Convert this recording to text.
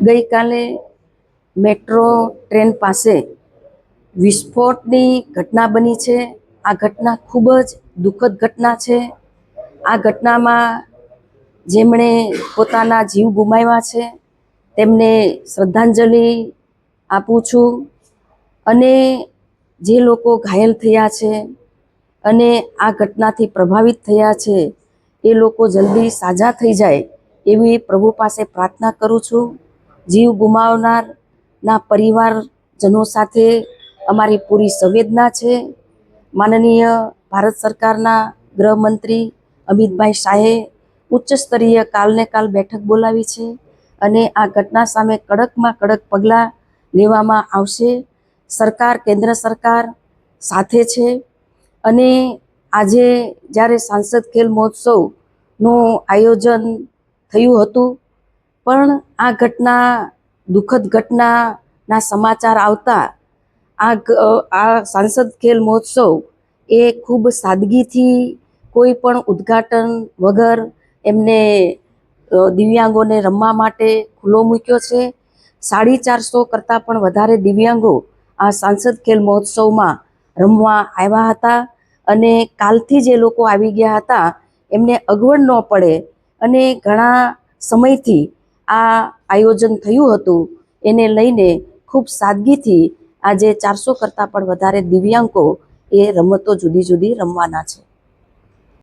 ગઈકાલે metro train પાસે વિસ્ફોટની ઘટના બની છે. આ ઘટના ખૂબ જ દુઃખદ ઘટના છે. આ ઘટનામાં જેમણે પોતાના જીવ ગુમાવ્યા છે, તેમને શ્રદ્ધાંજલિ આપું છું અને જે લોકો ઘાયલ થયા છે અને આ ઘટનાથી પ્રભાવિત થયા છે, એ લોકો જલ્દી સાજા થઈ જાય એવી પ્રભુ પાસે પ્રાર્થના કરું છું. જીવ ગુમાવનારના પરિવારજનો સાથે અમારી પૂરી સંવેદના છે. માનનીય ભારત સરકારના ગૃહમંત્રી અમિતભાઈ શાહે ઉચ્ચ સ્તરીય કાલને કાલ બેઠક બોલાવી છે અને આ ઘટના સામે કડકમાં કડક પગલાં લેવામાં આવશે. સરકાર, કેન્દ્ર સરકાર સાથે છે અને આજે જ્યારે સાંસદ ખેલ મહોત્સવનું આયોજન થયું હતું. પણ આ ઘટના, દુઃખદ ઘટનાના સમાચાર આવતા આ આ સાંસદ ખેલ મહોત્સવ એ ખૂબ સાદગીથી કોઈ પણ ઉદ્ઘાટન વગર એમને દિવ્યાંગોને રમવા માટે ખુલ્લો મૂક્યો છે. સાડી ચારસો કરતાં પણ વધારે દિવ્યાંગો આ સાંસદ ખેલ મહોત્સવમાં રમવા આવ્યા હતા. અને કાલથી જે લોકો આવી ગયા હતા, એમને અગવડ ન પડે અને ઘણા સમયથી આ આયોજન થયું હતું. એને લઈને ખૂબ સાદગીથી આજે ચારસો કરતાં પણ વધારે દિવ્યાંગો એ રમતો જુદી જુદી રમવાના છે.